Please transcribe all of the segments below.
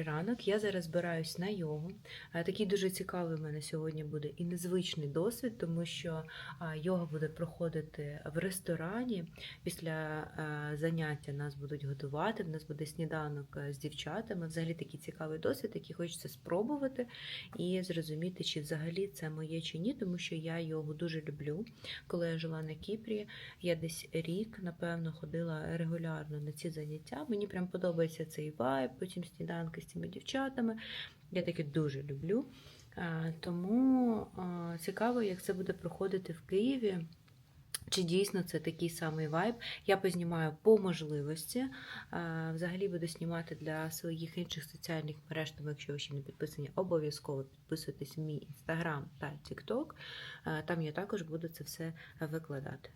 Добрий ранок. Я зараз збираюсь на йогу. Е, Такий дуже цікавий у мене сьогодні буде і незвичний досвід, тому що а, йога буде проходити в ресторані. Після е, заняття нас будуть готувати. В нас буде сніданок е, з дівчатами. Взагалі такий цікавий досвід, який хочеться спробувати і зрозуміти, чи взагалі це моє чи ні, тому що я йогу дуже люблю. Коли я жила на Кіпрі, я десь рік, напевно, ходила регулярно на ці заняття. Мені прям подобається цей вайб, потім сніданки цими дівчатами. Я таке дуже люблю. Тому цікаво, як це буде проходити в Києві. Чи дійсно це такий самий вайб? Я познімаю по можливості. Взагалі буду знімати для своїх інших соціальних мереж, тому якщо ви ще не підписані, обов'язково підписуйтесь в мій інстаграм та тікток. Там я також буду це все викладати.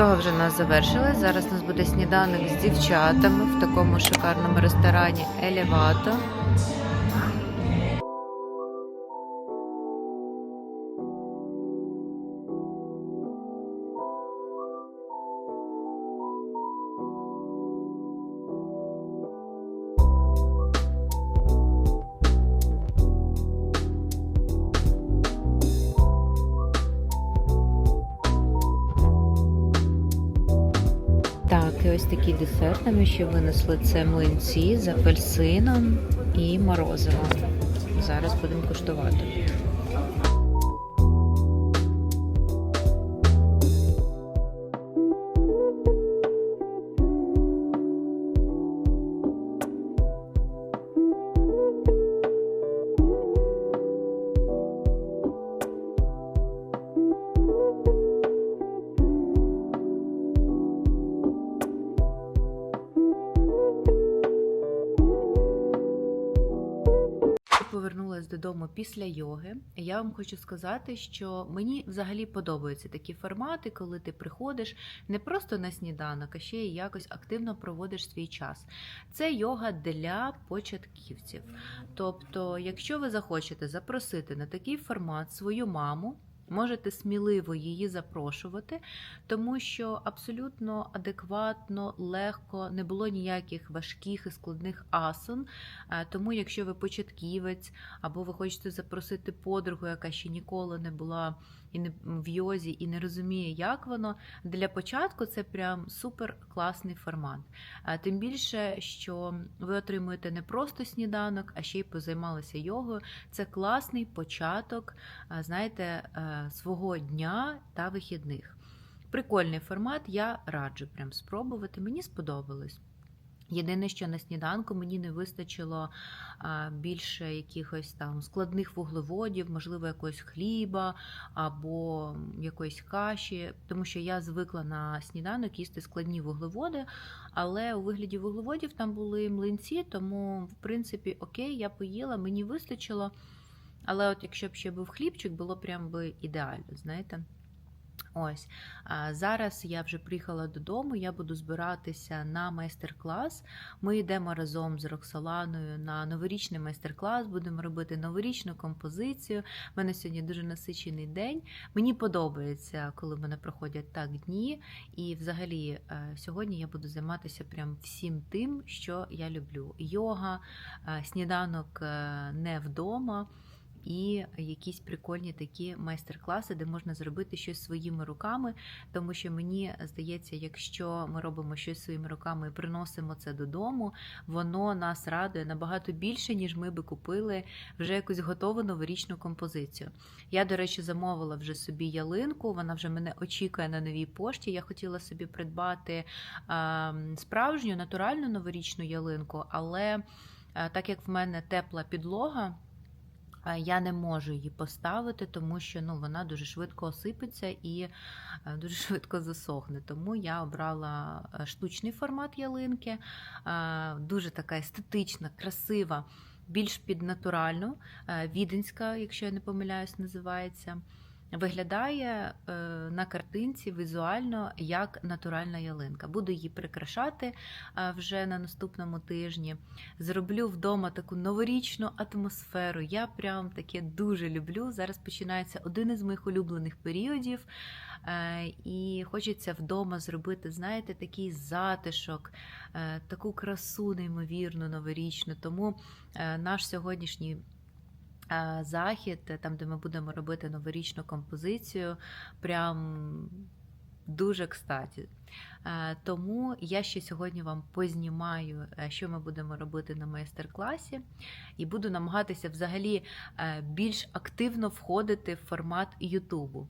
Йога вже нас завершилась. Зараз у нас буде сніданок з дівчатами в такому шикарному ресторані Елевато. Такі десерти ми ще винесли. Це млинці з апельсином і морозивом. Зараз будемо куштувати. Повернулася додому після йоги. Я вам хочу сказати, що мені взагалі подобаються такі формати, коли ти приходиш не просто на сніданок, а ще й якось активно проводиш свій час. Це йога для початківців. Тобто, якщо ви захочете запросити на такий формат свою маму. Можете сміливо її запрошувати, тому що абсолютно адекватно, легко, не було ніяких важких і складних асан. Е, Тому, якщо ви початківець, або ви хочете запросити подругу, яка ще ніколи не була і не в йозі, і не розуміє, як воно, для початку це прям супер класний формат. Тим більше, що ви отримуєте не просто сніданок, а ще й позаймалися йогою. Це класний початок, знаєте, свого дня та вихідних. Прикольний формат, я раджу прям спробувати. Мені сподобалось. Єдине, що на сніданку мені не вистачило більше якихось там складних вуглеводів, можливо, якогось хліба або якоїсь каші, тому що я звикла на сніданок їсти складні вуглеводи, але у вигляді вуглеводів там були млинці, тому, в принципі, окей, я поїла, мені вистачило. Але от якщо б ще був хлібчик, було прям би ідеально, знаєте. Ось зараз я вже приїхала додому. Я буду збиратися на майстер-клас. Ми йдемо разом з Роксоланою на новорічний майстер-клас. Будемо робити новорічну композицію. У мене сьогодні дуже насичений день. Мені подобається, коли мене проходять так дні. І взагалі е, сьогодні я буду займатися прям всім тим, що я люблю: йога, е, сніданок е, не вдома. І якісь прикольні такі майстер-класи, де можна зробити щось своїми руками. Тому що мені здається, якщо ми робимо щось своїми руками і приносимо це додому, воно нас радує набагато більше, ніж ми би купили вже якусь готову новорічну композицію. Я, до речі, замовила вже собі ялинку, вона вже мене очікує на новій пошті. Я хотіла собі придбати справжню натуральну новорічну ялинку, але так як в мене тепла підлога. А, Я не можу її поставити, тому що ну, вона дуже швидко осипеться і е, дуже швидко засохне. Тому я обрала е, штучний формат ялинки, е, дуже така естетична, красива, більш під натуральну, е, віденська, якщо я не помиляюсь, називається. Виглядає е, на картинці візуально як натуральна ялинка. Буду її прикрашати е, вже на наступному тижні. Зроблю вдома таку новорічну атмосферу. Я прям таке дуже люблю. Зараз починається один із моїх улюблених періодів. Е, І хочеться вдома зробити, знаєте, такий затишок, таку красу неймовірну новорічну. Тому наш сьогоднішній захід, е, там, де ми будемо робити новорічну композицію, прям дуже кстаті. Тому я ще сьогодні вам познімаю, е, що ми будемо робити на майстер-класі, і буду намагатися взагалі е, більш активно входити в формат Ютубу.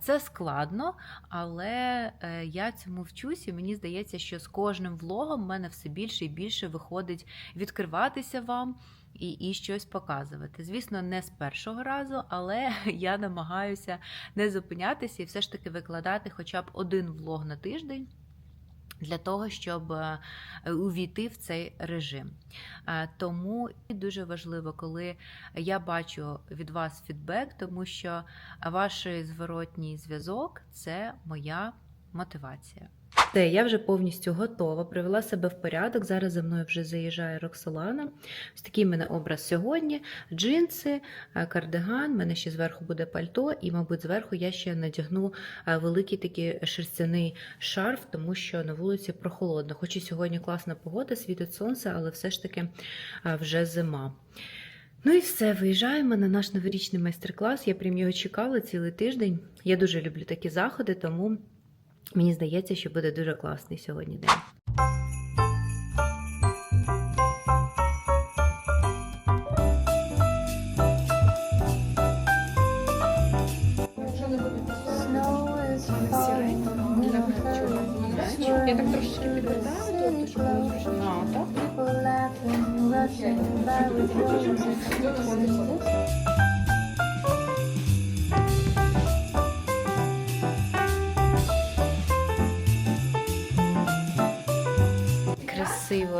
Це складно, але я цьому вчусь, і мені здається, що з кожним влогом в мене все більше і більше виходить відкриватися вам. І, і щось показувати. Звісно, не з першого разу, але я намагаюся не зупинятися і все ж таки викладати хоча б один влог на тиждень. Для того, щоб е, увійти в цей режим. Е, Тому дуже важливо, коли я бачу від вас фідбек, тому що ваш зворотній зв'язок це моя мотивація. Все, я вже повністю готова, привела себе в порядок. Зараз за мною вже заїжджає Роксолана. Ось такий в мене образ сьогодні: джинси, е, кардиган, в мене ще зверху буде пальто, і, мабуть, зверху я ще надягну е, великий такий шерстяний шарф, тому що на вулиці прохолодно. Хоч і сьогодні класна погода, світить сонце, але все ж таки е, вже зима. Ну і все, виїжджаємо на наш новорічний майстер-клас. Я прям його чекала цілий тиждень. Я дуже люблю такі заходи, тому мені здається, що буде дуже класний сьогодні день. Я так трошечки підвертаю, щоб було так?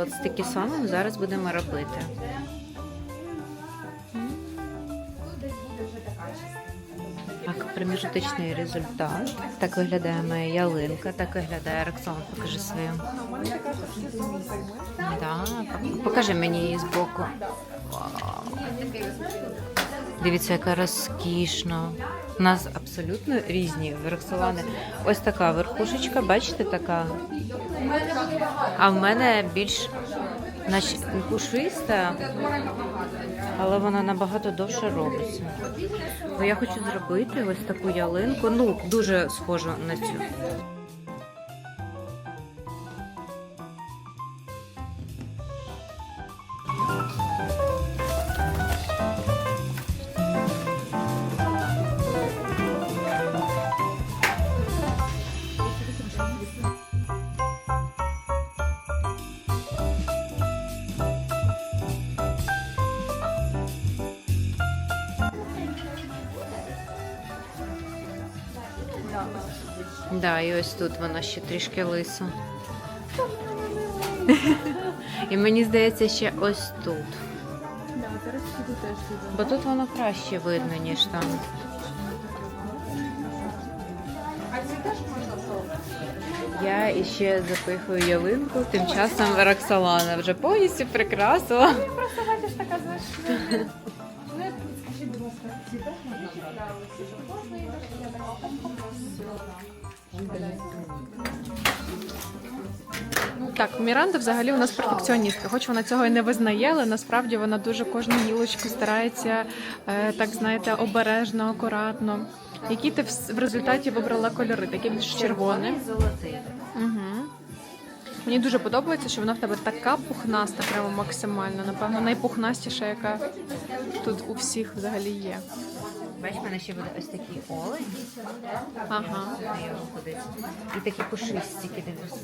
От такі самим зараз будемо робити. Так, проміжуточний результат. Так виглядає моя ялинка, так виглядає Роксана, покажи свою. Так, покажи мені її збоку. Вау. Дивіться, яка розкішна. У нас абсолютно різні Роксолани. Ось така верхушечка, бачите, така. А в мене більш наче пушиста, але вона набагато довше робиться. Бо я хочу зробити ось таку ялинку, ну, дуже схожу на цю. Да, і ось тут вона ще трішки лиса. І мені здається, ще ось тут. Бо тут воно краще видно, ніж там. Я іще запихую ялинку, тим часом Роксолана вже повністю прикрасила. Просто бачиш така знаєш. Так, Міранда взагалі у нас перфекціоністка, хоч вона цього і не визнає, але насправді вона дуже кожну гілочку старається е, так знаєте, обережно, акуратно. Які ти в, в результаті вибрала кольори? Такі більш червоні. золотий. Угу. Мені дуже подобається, що вона в тебе така пухнаста, прямо максимально. Напевно, найпухнастіша, яка тут у всіх взагалі є. Бачиш, в мене ще буде ось такий олень. Ага. І такі пушисті дивись.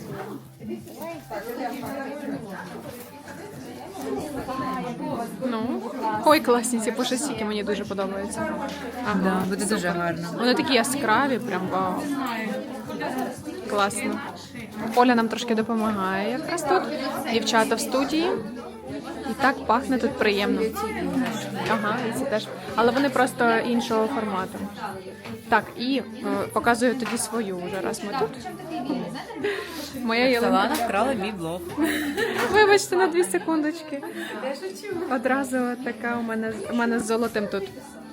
Ну, ой, класні ці пушистики, мені дуже подобаються. Ага. Да, буде дуже гарно. Вони такі яскраві, прям вау. Класно. Оля нам трошки допомагає якраз тут. Дівчата в студії. І так пахне тут приємно. Ага, і ці теж. Але вони просто іншого формату. Так, і е, показую тоді свою вже, раз ми тут. Моя ялинка. Солана вкрала мій блог. Вибачте на дві секундочки. Одразу така у мене у мене з золотим тут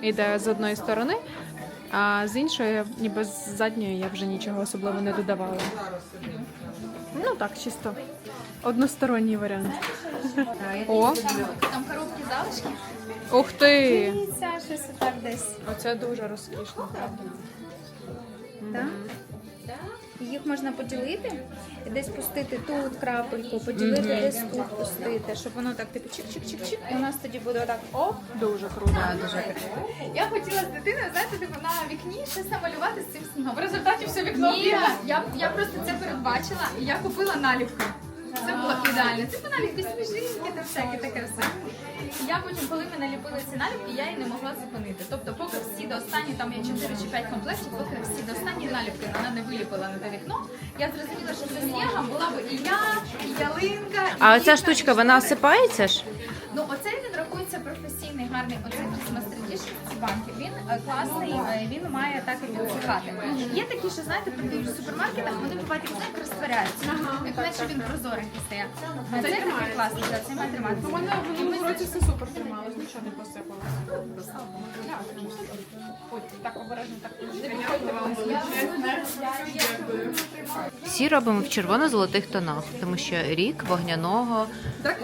іде з одної сторони, а з іншої, ніби з задньої, я вже нічого особливо не додавала. Ну так, чисто односторонній варіант. О, Там коробки залишки. ух ти! Щось десь. Оце дуже розкішно, правда. Так? Їх можна поділити, десь пустити тут крапельку, поділити десь тут пустити, щоб воно так типу чик-чик-чик-чик, і у нас тоді буде отак оп. Дуже круто. Да, дуже. Я хотіла з дитиною, знаєте, типу на вікні щось намалювати з цим снігом. В результаті все вікно. Ні, я, я просто це передбачила і я купила наліпки. Це було ідеально. Типу наліпки сніжинки та всяке таке все. Я потім, коли ми наліпили ці наліпки, я її не могла зупинити. Тобто, поки всі до останні, там є 4 чи 5 комплектів, поки всі до останні наліпки вона не виліпила на те вікно, я зрозуміла, що це снігом була б і я, і ялинка. і А оця діти. штучка, вона осипається ж? Ну, оцей Банки. Він е, класний, е, він має так і висихати. Є такі, що знаєте, продають в супермаркетах, вони бувають як розтворяються. Як наче він прозоренький стає. А цей такий класний, да, цей має триматися. У мене в минулому році все супер трималось, нічого не посипалося. Так обережно, так Всі робимо в червоно-золотих тонах, тому що рік вогняного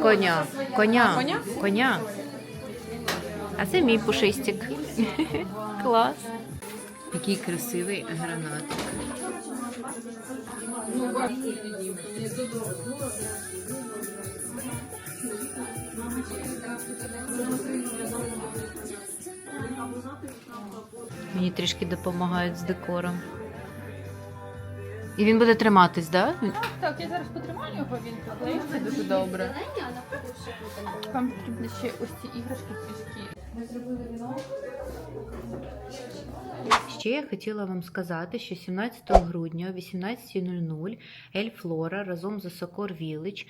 коня. Коня. Коня? Коня. А це мій пушистик. Клас. Який красивий гранатик. Мені трішки допомагають з декором. І він буде триматись, так? Да? Так, я зараз потримаю його, він поклеїться дуже добре. Вам потрібно ще ось ці іграшки трішки. Ще я хотіла вам сказати, що 17 грудня о 18.00 Ель Флора разом з Сокор Village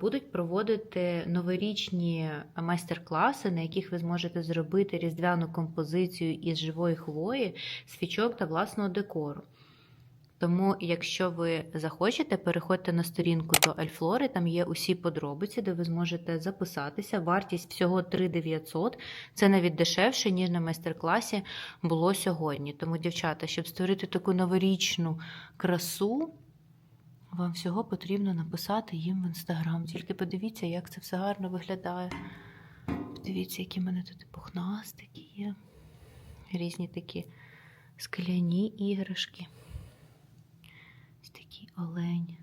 будуть проводити новорічні майстер-класи, на яких ви зможете зробити різдвяну композицію із живої хвої, свічок та власного декору. Тому, якщо ви захочете, переходьте на сторінку до Альфлори, там є усі подробиці, де ви зможете записатися. Вартість всього 3900. Це навіть дешевше, ніж на майстер-класі було сьогодні. Тому, дівчата, щоб створити таку новорічну красу, вам всього потрібно написати їм в інстаграм. Тільки подивіться, як це все гарно виглядає. Подивіться, які в мене тут пухнастики є. Різні такі скляні іграшки. Ось такий олень.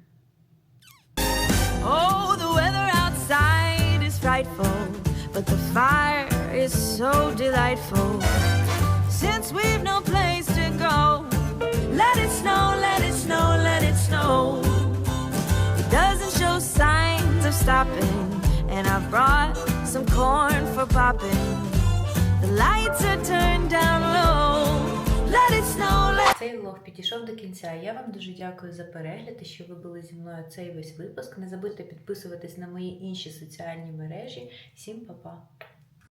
Oh, the weather outside is frightful, but the fire is so delightful. Since we've no place to go, let it snow, let it snow, let it snow. It doesn't show signs of stopping, and I brought some corn for popping. The lights are turned down low. Цей влог підійшов до кінця. Я вам дуже дякую за перегляд що ви були зі мною цей весь випуск. Не забудьте підписуватись на мої інші соціальні мережі. Всім па-па!